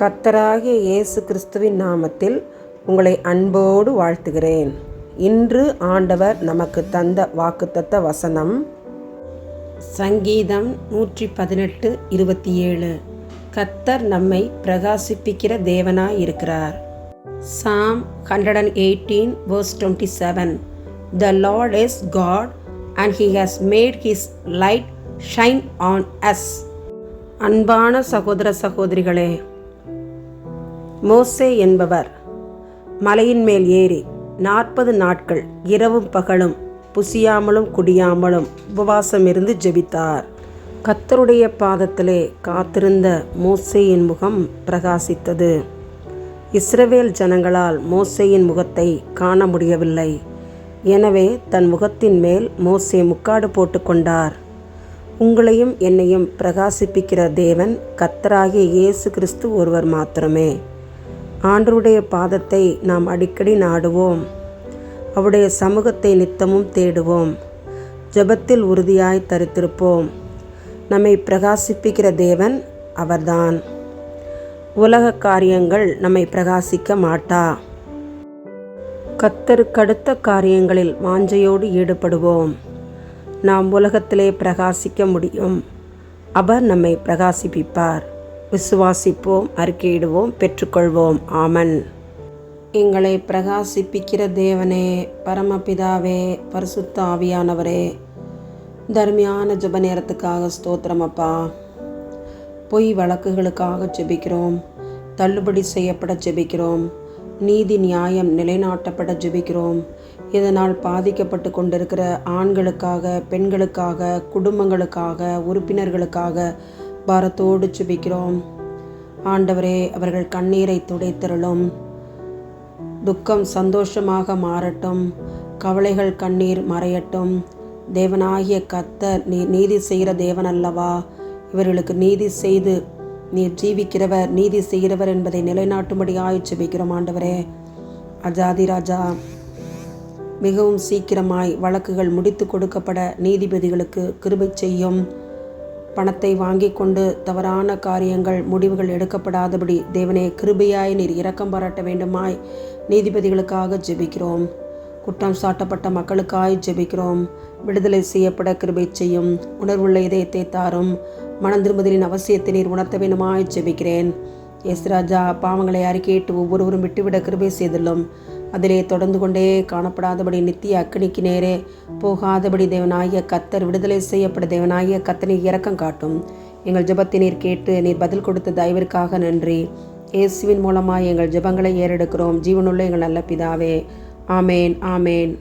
கத்தராகிய இயேசு கிறிஸ்துவின் நாமத்தில் உங்களை அன்போடு வாழ்த்துகிறேன். இன்று ஆண்டவர் நமக்கு தந்த வாக்குத்தத்த வசனம் சங்கீதம் நூற்றி பதினெட்டு இருபத்தி ஏழு கத்தர் நம்மை பிரகாசிப்பிக்கிற தேவனாய் இருக்கிறார். Psalm hundred and eighteen verse twenty seven. The Lord is God and he has made his light shine on us அன்பான சகோதர சகோதரிகளே மோசே என்பவர். மலையின் மேல் ஏறி நாற்பது நாட்கள் இரவும் பகலும் புசியாமலும் குடியாமலும் உபவாசம் இருந்து ஜெபித்தார். கத்தருடைய பாதத்திலே காத்திருந்த மோசேயின் முகம் பிரகாசித்தது. இஸ்ரவேல் ஜனங்களால் மோசேயின் முகத்தை காண முடியவில்லை. எனவே தன் முகத்தின் மேல் மோசே முக்காடு போட்டுக்கொண்டார் உங்களையும் என்னையும் பிரகாசிப்பிக்கிற தேவன் கத்தராகிய இயேசு கிறிஸ்து ஒருவர் மாத்திரமே. ஆண்டருடைய பாதத்தை நாம் அடிக்கடி நாடுவோம். அவருடைய சமூகத்தை நித்தமும் தேடுவோம். ஜெபத்தில் உறுதியாய் தரித்திருப்போம். நம்மை பிரகாசிப்பிக்கிற தேவன் அவர்தான். உலக காரியங்கள் நம்மை பிரகாசிக்க மாட்டா. கத்தருக்கடுத்த காரியங்களில் வாஞ்சையோடு ஈடுபடுவோம். நாம் உலகத்திலே பிரகாசிக்க முடியும். அவர் நம்மை பிரகாசிப்பிப்பார். விசுவாசிப்போம் அறிக்கையிடுவோம் பெற்றுக்கொள்வோம். ஆமன். எங்களை பிரகாசிப்பிக்கிற தேவனே பரமபிதாவே பரிசுத்த ஆவியானவரே தர்மியான ஜப நேரத்துக்காக ஸ்தோத்திரம் அப்பா. பொய் வழக்குகளுக்காக ஜெபிக்கிறோம் தள்ளுபடி செய்யப்பட ஜெபிக்கிறோம் நீதி நியாயம் நிலைநாட்டப்பட ஜெபிக்கிறோம். இதனால் பாதிக்கப்பட்டு கொண்டிருக்கிற ஆண்களுக்காக பெண்களுக்காக குடும்பங்களுக்காக உறுப்பினர்களுக்காக பாரத்தோடு சுபிக்கிறோம் ஆண்டவரே அவர்கள் கண்ணீரை துடைத்திருளும். துக்கம் சந்தோஷமாக மாறட்டும். கவலைகள் கண்ணீர் மறையட்டும். தேவனாகிய கத்தர் நீ நீதி செய்கிற தேவன் அல்லவா இவர்களுக்கு நீதி செய்து நீர் ஜீவிக்கிறவர் நீதி செய்கிறவர் என்பதை நிலைநாட்டும்படி ஜெபிக்கிறோம் ஆண்டவரே. அஜாதி ராஜா மிகவும் சீக்கிரமாய் வழக்குகள் முடித்து கொடுக்கப்பட நீதிபதிகளுக்கு கிருபை செய்யும். பணத்தை வாங்கி கொண்டு தவறான காரியங்கள் முடிவுகள் எடுக்கப்படாதபடி தேவனே கிருபையாய் நீர் இரக்கம் பாராட்ட வேண்டுமாய் நீதிபதிகளுக்காக ஜெபிக்கிறோம். குற்றம் சாட்டப்பட்ட மக்களுக்காய் ஜெபிக்கிறோம். விடுதலை செய்யப்பட கிருபை செய்யும். உணர்வுள்ள இதயத்தை தாரும். மனம் திரும்புதலின் அவசியத்தை நீர் உணர்த்த வேண்டுமாய் ஜெபிக்கிறேன். எஸ்ராஜா பாவங்களை அறிக்கையிட்டு ஒவ்வொருவரும் விட்டுவிட கிருபை செய்துள்ளோம். அதிலே தொடர்ந்து கொண்டே காணப்படாதபடி நித்திய அக்னிக்கு நேரே போகாதபடி தேவனாகிய கத்தர் விடுதலை செய்யப்பட தேவனாகிய கத்தனை இறக்கம் காட்டும். எங்கள் ஜெபத்தை நீர் கேட்டு நீர் பதில் கொடுத்த தயவிற்காக நன்றி. இயேசுவின் மூலமாக எங்கள் ஜெபங்களை ஏறெடுக்கிறோம். ஜீவனுள்ள எங்கள் நல்ல பிதாவே. ஆமேன் ஆமேன்.